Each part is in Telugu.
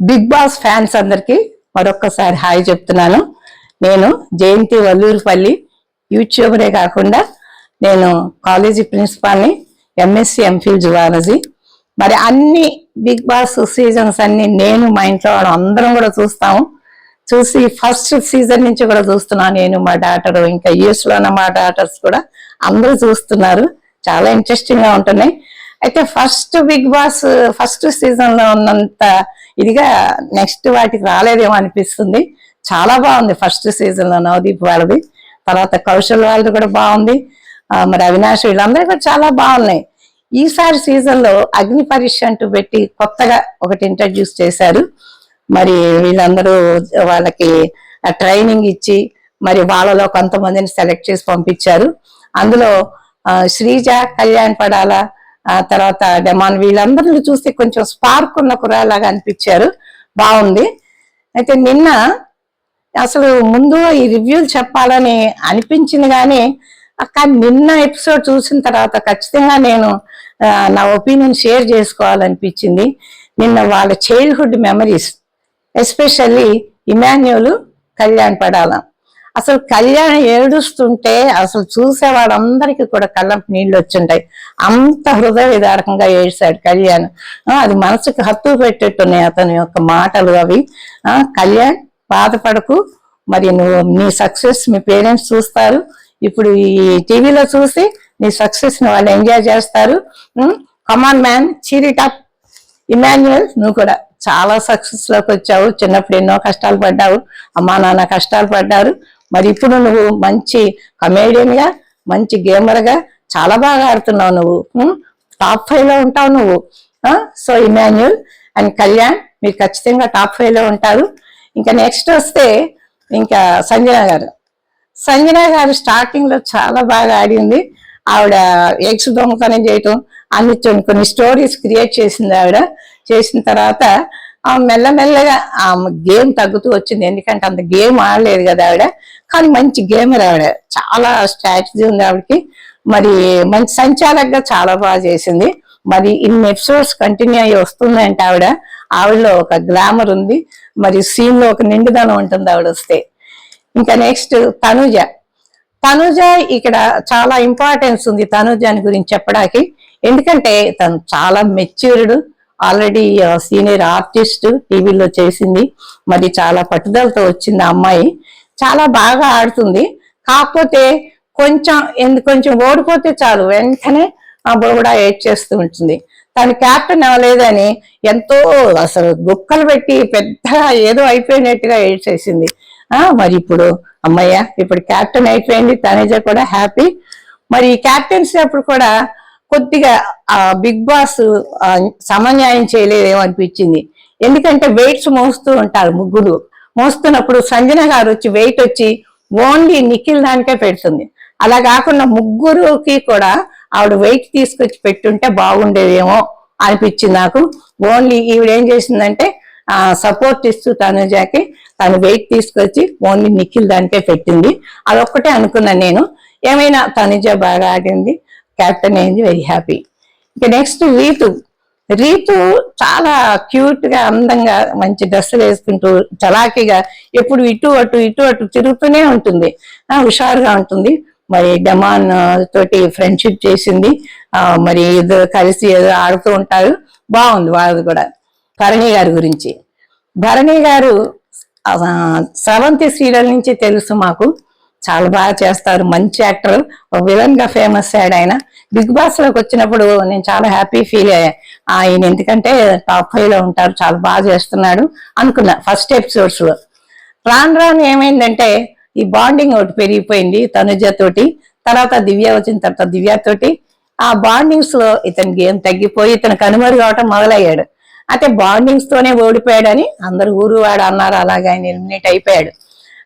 బిగ్ బాస్ ఫ్యాన్స్ అందరికి మరొక్కసారి హాయ్ చెప్తున్నాను. నేను జయంతి వల్లూరుపల్లి యూట్యూబరే కాకుండా నేను కాలేజీ ప్రిన్సిపాల్ని ఎంఎస్సి ఎంఫిల్ జువాలజీ. మరి అన్ని బిగ్ బాస్ సీజన్స్ అన్ని నేను మా ఇంట్లో అందరం కూడా చూస్తాము. చూసి ఫస్ట్ సీజన్ నుంచి కూడా చూస్తున్నాను నేను మా డాటర్ ఇంకా యూఎస్లో ఉన్న మా డాటర్స్ కూడా అందరూ చూస్తున్నారు. చాలా ఇంట్రెస్టింగ్గా ఉంటున్నాయి. అయితే ఫస్ట్ బిగ్ బాస్ ఫస్ట్ సీజన్లో ఉన్నంత ఇదిగా నెక్స్ట్ వాటికి రాలేదేమో అనిపిస్తుంది. చాలా బాగుంది ఫస్ట్ సీజన్లో నవదీప్ వాళ్ళది. తర్వాత కౌశల్ వాళ్ళది కూడా బాగుంది. మరి అవినాష్ వీళ్ళందరూ కూడా చాలా బాగున్నాయి. ఈసారి సీజన్లో అగ్ని పరీక్ష అంటూ పెట్టి కొత్తగా ఒకటి ఇంట్రడ్యూస్ చేశారు. మరి వీళ్ళందరూ వాళ్ళకి ట్రైనింగ్ ఇచ్చి మరి వాళ్ళలో కొంతమందిని సెలెక్ట్ చేసి పంపించారు. అందులో శ్రీజ కళ్యాణ్ పడాల ఆ తర్వాత డెమాన్ వీళ్ళందరిని చూస్తే కొంచెం స్పార్క్ ఉన్న కురాలాగా అనిపించారు. బాగుంది. అయితే నిన్న అసలు ముందు ఈ రివ్యూలు చెప్పాలని అనిపించింది కానీ కానీ నిన్న ఎపిసోడ్ చూసిన తర్వాత ఖచ్చితంగా నేను నా ఒపీనియన్ షేర్ చేసుకోవాలనిపించింది. నిన్న వాళ్ళ childhood memories especially Emmanuel Kalyan పడాలం. అసలు కళ్యాణం ఏడుస్తుంటే అసలు చూసే వాళ్ళందరికీ కూడా కళ్ళం నీళ్ళు వచ్చింటాయి అంత హృదయ విదారకంగా ఏడ్చాడు కళ్యాణ్. అది మనసుకు హత్తు పెట్టేట్టున్నాయి అతని యొక్క మాటలు అవి. కళ్యాణ్ బాధపడకు. మరి నువ్వు నీ సక్సెస్ మీ పేరెంట్స్ చూస్తారు. ఇప్పుడు ఈ టీవీలో చూసి నీ సక్సెస్ని వాళ్ళు ఎంజాయ్ చేస్తారు. Come on man cheer it up Emmanuel నువ్వు కూడా చాలా సక్సెస్లోకి వచ్చావు. చిన్నప్పుడు ఎన్నో కష్టాలు పడ్డావు. అమ్మా నాన్న కష్టాలు పడ్డారు. మరి ఇప్పుడు నువ్వు మంచి కమేడియన్గా మంచి గేమర్గా చాలా బాగా ఆడుతున్నావు నువ్వు. టాప్ ఫైవ్లో ఉంటావు నువ్వు. సో ఇమాన్యుల్ అండ్ కళ్యాణ్ మీరు ఖచ్చితంగా టాప్ ఫైవ్లో ఉంటారు. ఇంకా నెక్స్ట్ వస్తే ఇంకా సంజన గారు. సంజన గారు స్టార్టింగ్లో చాలా బాగా ఆడింది. ఆవిడ ఎగ్స్ దొంగతనం చేయటం అన్ని కొన్ని- స్టోరీస్ క్రియేట్ చేసింది ఆవిడ. చేసిన తర్వాత మెల్లమెల్లగా ఆ గేమ్ తగ్గుతూ వచ్చింది. ఎందుకంటే అంత గేమ్ ఆడలేదు కదా ఆవిడ. కానీ మంచి గేమర్ ఆవిడ. చాలా స్ట్రాటజీ ఉంది ఆవిడకి. మరి మంచి సంచాలకుగా చాలా బాగా చేసింది. మరి ఇన్ని ఎపిసోడ్స్ కంటిన్యూ అయ్యి వస్తుందంటే ఆవిడ. ఆవిడలో ఒక గ్లామర్ ఉంది. మరి సీన్లో ఒక నిండుదనం ఉంటుంది ఆవిడ వస్తే. ఇంకా నెక్స్ట్ తనుజ. తనుజ ఇక్కడ చాలా ఇంపార్టెన్స్ ఉంది తనుజాని గురించి చెప్పడానికి. ఎందుకంటే తను చాలా మెచ్యూర్డ్. ఆల్రెడీ సీనియర్ ఆర్టిస్ట్ టీవీలో చేసింది. మరి చాలా పట్టుదలతో వచ్చింది ఆ అమ్మాయి. చాలా బాగా ఆడుతుంది. కాకపోతే కొంచెం ఎందుకు కొంచెం ఓడిపోతే చాలు. వెంటనే ఆ కూడా ఏడ్ చేస్తూ ఉంటుంది. తను క్యాప్టెన్ అవ్వలేదని ఎంతో అసలు గుక్కలు పెట్టి పెద్దగా ఏదో అయిపోయినట్టుగా ఏడ్చేసింది. ఆ మరి ఇప్పుడు అమ్మయ్య ఇప్పుడు క్యాప్టెన్ అయిపోయింది. తనేజ కూడా హ్యాపీ మరి ఈ క్యాప్టెన్సీ అప్పుడు కూడా కొద్దిగా ఆ బిగ్ బాస్ సమన్యాయం చేయలేదేమో అనిపించింది. ఎందుకంటే వెయిట్స్ మోస్తూ ఉంటారు ముగ్గురు. మోస్తున్నప్పుడు సంజన గారు వచ్చి వెయిట్ వచ్చి ఓన్లీ నిఖిల్ దానికే పెడుతుంది. అలా కాకుండా ముగ్గురుకి కూడా ఆవిడ వెయిట్ తీసుకొచ్చి పెట్టుంటే బాగుండేదేమో అనిపించింది నాకు. ఓన్లీ ఈవిడ ఏం చేసిందంటే ఆ సపోర్ట్ ఇస్తూ తనుజాకి తను వెయిట్ తీసుకొచ్చి ఓన్లీ నిఖిల్ దానికే పెట్టింది. అదొక్కటే అనుకున్నాను నేను. ఏమైనా తనుజ బాగా ఆడింది కెప్టెన్ అయింది వెరీ హ్యాపీ ఇక నెక్స్ట్ రీతు. రీతు చాలా క్యూట్గా అందంగా మంచి డ్రెస్సులు వేసుకుంటూ చలాకీగా ఎప్పుడు ఇటు అటు ఇటు అటు తిరుగుతూనే ఉంటుంది. హుషారుగా ఉంటుంది. మరి డమాన్ తోటి ఫ్రెండ్షిప్ చేసింది. మరి ఇద్దరు కలిసి ఏదో ఆడుతూ ఉంటారు. బాగుంది వాళ్ళది కూడా. భరణి గారి గురించి. భరణి గారు స్రవంతి సీరియల్ నుంచి తెలుసు మాకు. చాలా బాగా చేస్తారు. మంచి యాక్టర్. విలన్గా ఫేమస్ అయ్యాడు ఆయన. బిగ్ బాస్లోకి వచ్చినప్పుడు నేను చాలా హ్యాపీ ఫీల్ అయ్యా. ఆయన ఎందుకంటే టాప్ ఫైవ్లో ఉంటారు. చాలా బాగా చేస్తున్నాడు అనుకున్నా ఫస్ట్ ఎపిసోడ్స్లో. రాను రాను ఏమైందంటే ఈ బాండింగ్ ఒకటి పెరిగిపోయింది తనుజ తోటి. తర్వాత దివ్య వచ్చిన తర్వాత దివ్య తోటి. ఆ బాండింగ్స్లో ఇతని గేమ్ తగ్గిపోయి ఇతను కనుమరు కావటం మొదలయ్యాడు. అయితే బాండింగ్స్ తోనే ఓడిపోయాడని అందరు ఊరు వాడు అన్నారు. అలాగే ఆయన ఎలిమినేట్ అయిపోయాడు.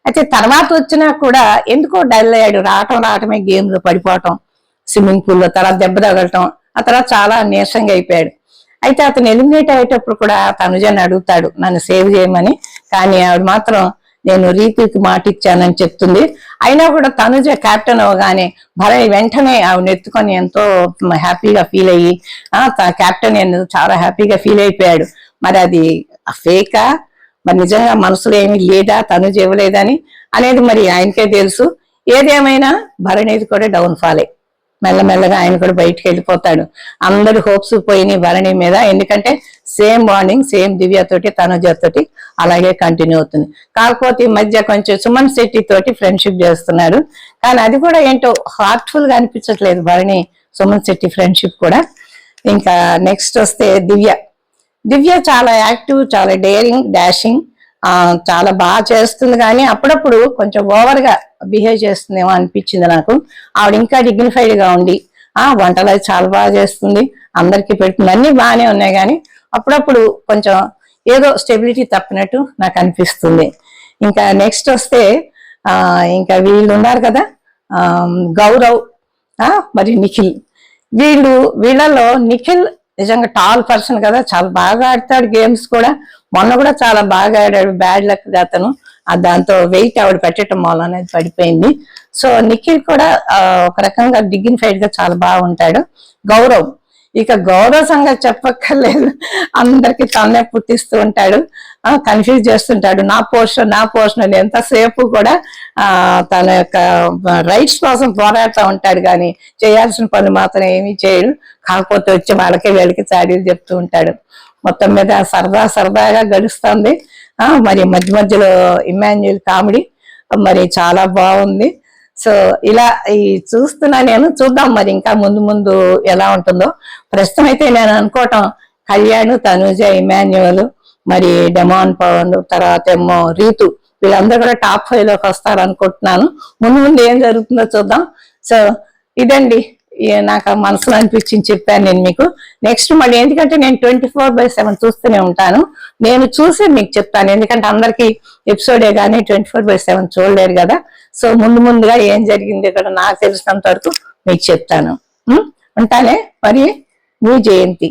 అయితే తర్వాత వచ్చినా కూడా ఎందుకో డల్ అయ్యాడు. రావటం రావటమే గేమ్లో పడిపోవటం స్విమ్మింగ్ పూల్లో తర్వాత దెబ్బ తగలటం ఆ తర్వాత చాలా నీరసంగా అయిపోయాడు. అయితే అతను ఎలిమినేట్ అయ్యేటప్పుడు కూడా తనుజని అడుగుతాడు నన్ను సేవ్ చేయమని. కానీ ఆవిడ మాత్రం నేను రీతికి మాట ఇచ్చానని చెప్తుంది. అయినా కూడా తనుజ కెప్టెన్ అవగానే భరణి వెంటనే ఆవిడ ఎత్తుకొని ఎంతో హ్యాపీగా ఫీల్ అయ్యి క్యాప్టెన్ నేను చాలా హ్యాపీగా ఫీల్ అయిపోయాడు. మరి అది ఫేకా? మరి నిజంగా మనసులో ఏమీ లేదా తను చేయలేదని అనేది మరి ఆయనకే తెలుసు. ఏదేమైనా భరణిది కూడా డౌన్ ఫాలే మెల్లమెల్లగా ఆయన కూడా బయటికి వెళ్ళిపోతాడు. అందరు హోప్స్ పోయినాయి భరణి మీద. ఎందుకంటే సేమ్ బాండింగ్ సేమ్ దివ్యతోటి తనుజతోటి అలాగే కంటిన్యూ అవుతుంది. కాకపోతే ఈ మధ్య కొంచెం సుమన్ శెట్టి తోటి ఫ్రెండ్షిప్ చేస్తున్నాడు. కానీ అది కూడా ఏంటో హార్ట్ఫుల్గా అనిపించట్లేదు భరణి సుమన్ శెట్టి ఫ్రెండ్షిప్ కూడా. ఇంకా నెక్స్ట్ వస్తే దివ్య. దివ్య చాలా యాక్టివ్ చాలా డేరింగ్ డాషింగ్ చాలా బాగా చేస్తుంది కానీ అప్పుడప్పుడు కొంచెం ఓవర్గా బిహేవ్ చేస్తుందేమో అనిపించింది నాకు. ఆవిడ ఇంకా డిగ్నిఫైడ్గా ఉండి ఆ వంటలు అది చాలా బాగా చేస్తుంది అందరికీ పెడుతుంది అన్నీ బాగానే ఉన్నాయి కానీ అప్పుడప్పుడు కొంచెం ఏదో స్టెబిలిటీ తప్పినట్టు నాకు అనిపిస్తుంది. ఇంకా నెక్స్ట్ వస్తే ఇంకా వీళ్ళు ఉన్నారు కదా గౌరవ్ మరి నిఖిల్. వీళ్ళు వీళ్ళలో నిఖిల్ నిజంగా టాల్ పర్సన్ కదా చాలా బాగా ఆడతాడు గేమ్స్ కూడా. మొన్న కూడా చాలా బాగా ఆడాడు బ్యాడ్ లక్ అతను. దాంతో వెయిట్ ఆవిడ పెట్టడం వల్ల అనేది పడిపోయింది. సో నిఖిల్ కూడా ఒక రకంగా డిగ్నిఫైడ్గా చాలా బాగుంటాడు. గౌరవ్. ఇక గౌరవ సంగతి చెప్పక్కర్లేదు. అందరికి తన్నే పుట్టిస్తూ ఉంటాడు. కన్ఫ్యూజ్ చేస్తుంటాడు. నా పోర్షన్ నా పోర్షన్ అని ఎంతసేపు కూడా ఆ తన యొక్క రైట్స్ కోసం పోరాడుతూ ఉంటాడు కానీ చేయాల్సిన పని మాత్రం ఏమీ చేయడు. కాకపోతే వచ్చి వాళ్ళకి వీళ్ళకి చాడీలు చెప్తూ ఉంటాడు. మొత్తం మీద సరదా సరదాగా గడుస్తుంది. ఆ మరి మధ్య మధ్యలో ఇమాన్యుల్ కామెడీ మరి చాలా బాగుంది. సో ఇలా ఈ చూస్తున్నా నేను చూద్దాం మరి ఇంకా ముందు ముందు ఎలా ఉంటుందో. ప్రస్తుతం అయితే నేను అనుకోవటం కళ్యాణ్ తనుజ ఇమాన్యువల్ మరి డెమాన్ పవన్ తర్వాత ఏమో రీతు వీళ్ళందరూ కూడా టాప్ ఫైవ్లోకి వస్తారు అనుకుంటున్నాను ముందు ముందు ఏం జరుగుతుందో చూద్దాం. సో ఇదండి. నాకు మనసులో అనిపించింది చెప్పాను నేను మీకు. నెక్స్ట్ మళ్ళీ ఎందుకంటే నేను ట్వంటీ ఫోర్ బై సెవెన్ చూస్తూనే ఉంటాను. నేను చూసి మీకు చెప్తాను. ఎందుకంటే అందరికి ఎపిసోడే కానీ ట్వంటీ ఫోర్ బై సెవెన్ చూడలేరు కదా. సో ముందు ముందుగా ఏం జరిగింది ఇక్కడ నాకు తెలిసినంత వరకు మీకు చెప్తాను. ఉంటానే? మరి మీ జయంతి.